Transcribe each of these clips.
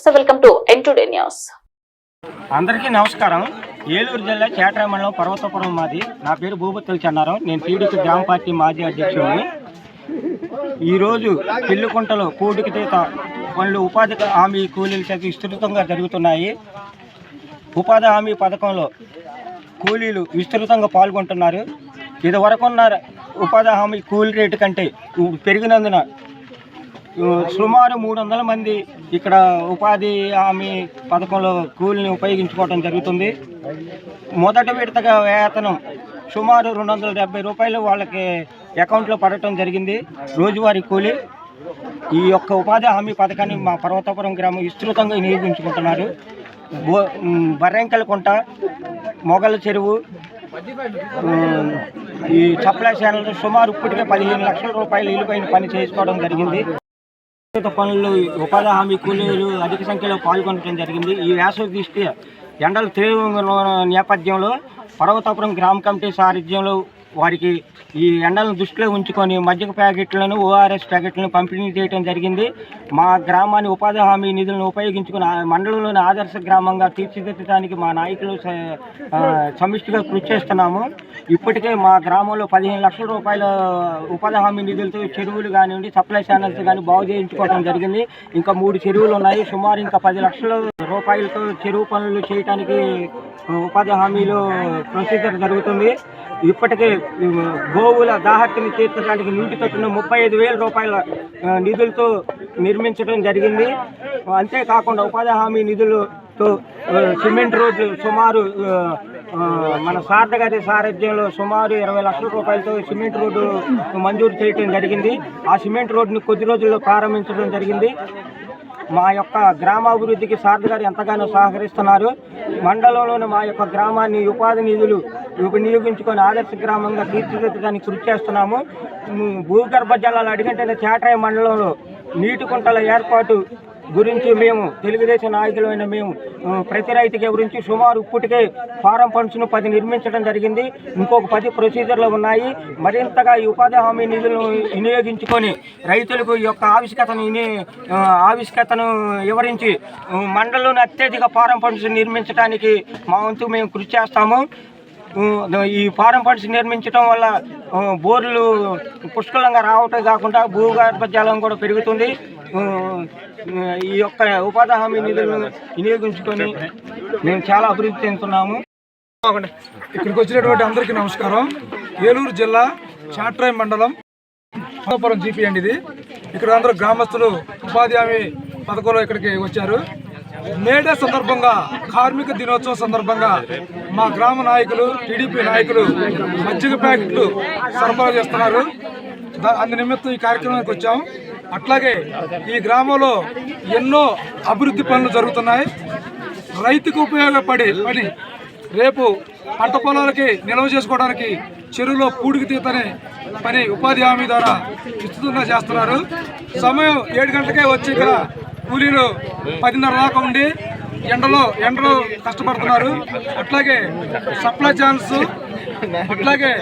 Viewers welcome to N today news అందరికీ నమస్కారం. ఏలూరు జిల్లా చేట్రా మండలం పర్వతపురం మాది. నా పేరు భూపతుల చెన్నారం నేను టీడీపీ గ్రామ పార్టీ మాజీ అధ్యక్షుడిని. ఈరోజు పిల్లుకుంటలో కూడికి తీత పనులు ఉపాధి హామీ కూలీలు విస్తృతంగా జరుగుతున్నాయి. ఉపాధి హామీ పథకంలో కూలీలు విస్తృతంగా పాల్గొంటున్నారు. ఇదివరకున్న ఉపాధి హామీ కూలీ రేటు కంటే పెరిగినందున సుమారు మూడు వందల మంది ఇక్కడ ఉపాధి హామీ పథకంలో కూలిని ఉపయోగించుకోవడం జరుగుతుంది. మొదటి విడతగా వేతనం సుమారు రెండు వందల డెబ్బై రూపాయలు వాళ్ళకి అకౌంట్లో పడటం జరిగింది. రోజువారీ కూలి. ఈ యొక్క ఉపాధి హామీ పథకాన్ని మా పర్వతపురం గ్రామం విస్తృతంగా వినియోగించుకుంటున్నారు. బో బర్రెంకలకుంట మొగల చెరువు ఈ సప్లై ఛానల్ సుమారు ఇప్పటికే పదిహేను లక్షల రూపాయలు ఇల్లుపైన పని చేసుకోవడం జరిగింది. చేనేత పనులు ఉపాధి హామీ కూలీలు అధిక సంఖ్యలో పాల్గొనడం జరిగింది. ఈ వేసవి దృష్ట్యా ఎండలు తీవ్ర నేపథ్యంలో పర్వతాపురం గ్రామ కమిటీ సారథ్యంలో వారికి ఈ ఎండలను దృష్టిలో ఉంచుకొని మజ్జిగ ప్యాకెట్లను ఓఆర్ఎస్ ప్యాకెట్లను పంపిణీ చేయడం జరిగింది. మా గ్రామాన్ని ఉపాధి హామీ నిధులను ఉపయోగించుకుని ఆ మండలంలోని ఆదర్శ గ్రామంగా తీర్చిదిద్దడానికి మా నాయకులు సమిష్టిగా కృషి చేస్తున్నాము. ఇప్పటికే మా గ్రామంలో పదిహేను లక్షల రూపాయల ఉపాధి హామీ నిధులతో చెరువులు కానివ్వండి సప్లై ఛానల్స్ కానీ బాగు చేయించుకోవడం జరిగింది. ఇంకా మూడు చెరువులు ఉన్నాయి. సుమారు ఇంకా పది లక్షలు రూపాయలతో చెరువు పనులు చేయడానికి ఉపాధి హామీలో ప్రొసీజర్ జరుగుతుంది. ఇప్పటికే గోవుల దాహత్తిని తీర్చడానికి నీటి తొట్టును ముప్పై ఐదు వేల రూపాయల నిధులతో నిర్మించడం జరిగింది. అంతేకాకుండా ఉపాధి హామీ నిధులతో సిమెంట్ రోడ్లు సుమారు మన సారథ గారి సారథ్యంలో సుమారు ఇరవై లక్షల రూపాయలతో సిమెంట్ రోడ్డు మంజూరు చేయడం జరిగింది. ఆ సిమెంట్ రోడ్డుని కొద్ది రోజుల్లో ప్రారంభించడం జరిగింది. మా యొక్క గ్రామాభివృద్ధికి సారథి గారు ఎంతగానో సహకరిస్తున్నారు. మండలంలోని మా యొక్క గ్రామాన్ని ఉపాధి నిధులు వినియోగించుకొని ఆదర్శ గ్రామంగా తీర్చిదిద్దడానికి కృషి చేస్తున్నాము. భూగర్భ జలాలు అడిగంటే చేట్రాయ మండలంలో నీటి కుంటల ఏర్పాటు గురించి మేము తెలుగుదేశం నాయకులైన మేము ప్రతి రైతుకి గురించి సుమారు ఇప్పటికే ఫారం ఫండ్స్ను పది నిర్మించడం జరిగింది. ఇంకొక పది ప్రొసీజర్లు ఉన్నాయి. మరింతగా ఈ ఉపాధి హామీ నిధులను వినియోగించుకొని రైతులకు ఈ యొక్క ఆవిష్కతను ఆవిష్కతను వివరించి ఆ, మండలంలోని అత్యధిక ఫారం ఫండ్స్ నిర్మించడానికి మా వంతు మేము కృషి చేస్తాము. ఈ ఫారం ఫండ్స్ నిర్మించడం వల్ల బోర్లు పుష్కలంగా రావటం కాకుండా భూగర్భ జలం కూడా పెరుగుతుంది. ఈ యొక్క ఉపాధి హామీ నిధులను వినియోగించుకొని మేము చాలా అభివృద్ధి చెందుతున్నాము. ఇక్కడికి వచ్చినటువంటి అందరికీ నమస్కారం. ఏలూరు జిల్లా చాట్రాయ్ మండలం పాపపురం జీపీ అండి ఇది. ఇక్కడ అందరూ గ్రామస్తులు ఉపాధి హామీ పథకంలో ఇక్కడికి వచ్చారు. మేడే సందర్భంగా కార్మిక దినోత్సవం సందర్భంగా మా గ్రామ నాయకులు టీడీపీ నాయకులు మజ్జిగ ప్యాకెట్లు సరఫరా చేస్తున్నారు. దా- అందు నిమిత్తం ఈ కార్యక్రమానికి వచ్చాము అట్లాగే ఈ గ్రామంలో ఎన్నో అభివృద్ధి పనులు జరుగుతున్నాయి. రైతుకు ఉపయోగపడే పని రేపు పంట పొలాలకి నిల్వ చేసుకోవడానికి చెరువులో పూడికి తీతనే పని ఉపాధి హామీ ద్వారా విస్తృతంగా చేస్తున్నారు. సమయం ఏడు గంటలకే వచ్చి ఇక్కడ కూలీలు పదిన్నర దాకా ఉండి ఎండలో ఎండలో కష్టపడుతున్నారు. అట్లాగే సప్లై ఛాన్స్ అట్లాగే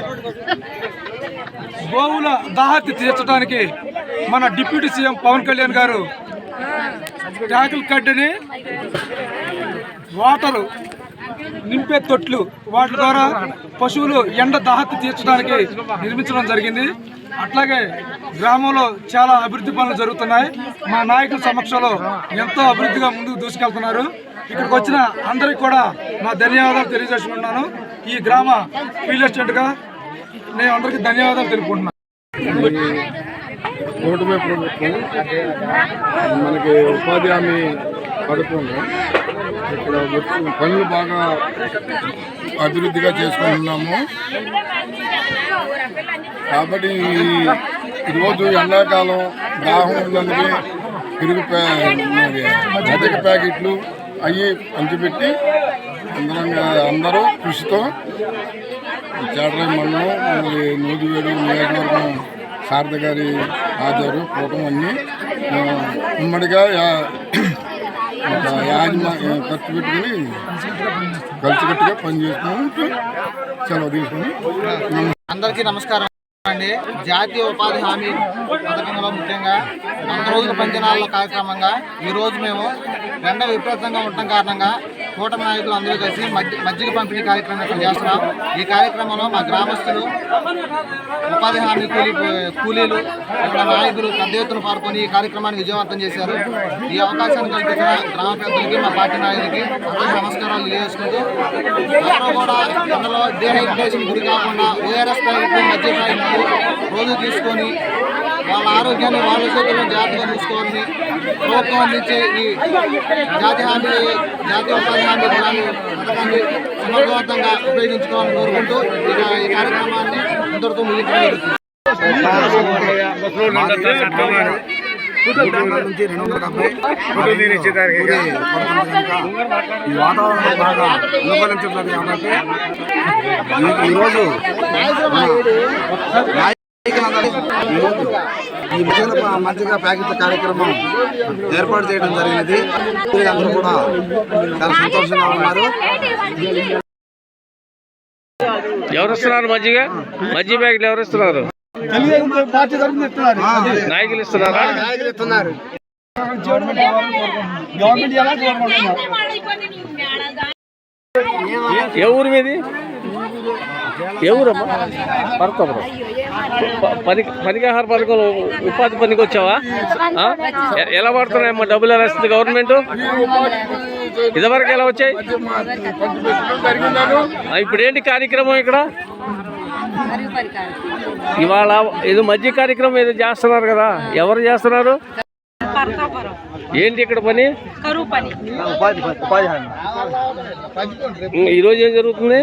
గోవుల దాహతి తీర్చడానికి మన డిప్యూటీ సీఎం పవన్ కళ్యాణ్ గారు ట్యాకిల్ కడ్డని వాటరు నింపే తొట్లు వాటి ద్వారా పశువులు ఎండ దాహత్తి తీర్చడానికి నిర్మించడం జరిగింది. అట్లాగే గ్రామంలో చాలా అభివృద్ధి పనులు జరుగుతున్నాయి. మా నాయకుల సమక్షంలో ఎంతో అభివృద్ధిగా ముందుకు దూసుకెళ్తున్నారు. ఇక్కడికి వచ్చిన అందరికీ కూడా నా ధన్యవాదాలు తెలియజేసుకుంటున్నాను. ఈ గ్రామ ఫీల్డ్ అసిస్టెంట్గా నేను అందరికీ ధన్యవాదాలు తెలుపుకుంటున్నాను. కూటమి ప్రభుత్వం మనకి ఉపాధి హామీ పడుతుంది. ఇక్కడ పనులు బాగా అభివృద్ధిగా చేసుకుంటున్నాము. కాబట్టి ఈ- ఈరోజు ఎండాకాలం దాహం ఉందని పెరుగు అధిక ప్యాకెట్లు అవి పంచిపెట్టి అందరంగా అందరూ కృషితో చాటరాయి మండలం మరి నూజివేడు నియోజకవర్గం శారద గారి ఆధారు కూటమి ఉమ్మడిగా యాజమా ఖర్చు పెట్టుకుని కలిసికట్టుగా పనిచేసుకుంటూ సెలవు తీసుకుని అందరికీ నమస్కారం అండి. జాతీయ ఉపాధి హామీ పథకంలో ముఖ్యంగా వంద రోజుల పంచనాల కార్యక్రమంగా ఈరోజు మేము ఎండ విపరీతంగా ఉండటం కారణంగా కూటమి నాయకులు అందరూ కలిసి మజ్జిగ పంపిణీ కార్యక్రమం ఇక్కడ చేస్తున్నాం. ఈ కార్యక్రమంలో మా గ్రామస్తులు ఉపాధి హామీ కూలీ కూలీలు ఇక్కడ నాయకులు పెద్ద ఎత్తున పాల్గొని ఈ కార్యక్రమాన్ని విజయవంతం చేశారు. ఈ అవకాశాన్ని కల్పించిన గ్రామ పెద్దలకి మా పార్టీ నాయకులకి అందరూ నమస్కారాలు తెలియజేసుకుంటూ ఎవరు కూడా ఎండలో డిహైడ్రేషన్ గురి కాకుండా ఓఆర్ఎస్ ప్యాకెట్లు మధ్య ప్యాకెట్లు రోజు తీసుకొని వాళ్ళ ఆరోగ్యాన్ని వాళ్ళ చేతుల్లో జాగ్రత్తగా చూసుకోవాలని ప్రభుత్వం అందించే ఈ జాతి హామీ జాతీయ ఉపాధి హామీ పథకాన్ని పథకాన్ని సమర్థవంతంగా ఉపయోగించుకోవాలని కోరుకుంటూ ఇక ఈ కార్యక్రమాన్ని అందరితో ముగించడం నుంచి రెండు వందల డెబ్బై ఈ వాతావరణం బాగా అనుకూలించట్లేదు కాబట్టి ఈరోజు ఈ మధ్యన మంచిగా ప్యాకెట్ల కార్యక్రమం ఏర్పాటు చేయడం జరిగినది. అందరూ కూడా చాలా సంతోషంగా ఉన్నారు. ఎవరు ఇస్తున్నారు మజ్జిగ? మజ్జిగ ప్యాకెట్లు ఎవరు ఇస్తున్నారు? నాయకులు ఇస్తున్నారా. ఏ ఊరు మీది? ఏ ఊరమ్మా? పని పనికాహార పథకం ఉపాధి పనికి వచ్చావా? ఎలా పడుతున్నాయమ్మా డబ్బులు ఎలా ఇస్తుంది గవర్నమెంట్? ఇదివరకు ఎలా వచ్చాయి? ఇప్పుడు ఏంటి కార్యక్రమం ఇక్కడ? ఇవాళ ఏదో మధ్య కార్యక్రమం ఏదో చేస్తున్నారు కదా ఎవరు చేస్తున్నారు? ఏంటి ఇక్కడ పని? ఈ రోజు ఏం జరుగుతుంది?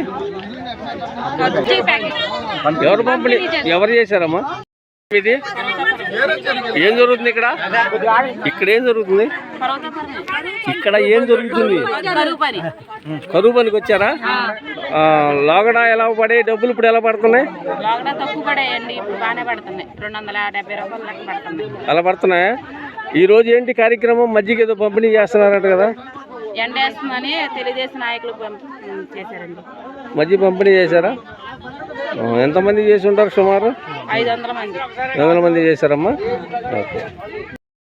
ఎవరు పంపిణీ? ఎవరు చేశారమ్మా? ఇది? ఏం జరుగుతుంది ఇక్కడ? ఇక్కడ ఏం జరుగుతుంది? ఇక్కడ ఏం జరుగుతుంది? కరువు పని కరువు పనికి వచ్చారా? లోగడ ఎలా పడే డబ్బులు ఇప్పుడు ఎలా పడుతున్నాయి. అలా పడుతున్నాయా? ఈ రోజు ఏంటి కార్యక్రమం? మజ్జిగ ఏదో పంపిణీ చేస్తున్నారట కదా. ఎండ వేస్తుందని తెలుగుదేశం నాయకులు చేశారండి. మజ్జిగ పంపిణీ చేశారా? ఎంతమంది చేసి ఉంటారు సుమారు? ఐదు వందల మంది. వందల మంది చేశారమ్మా? ఓకే.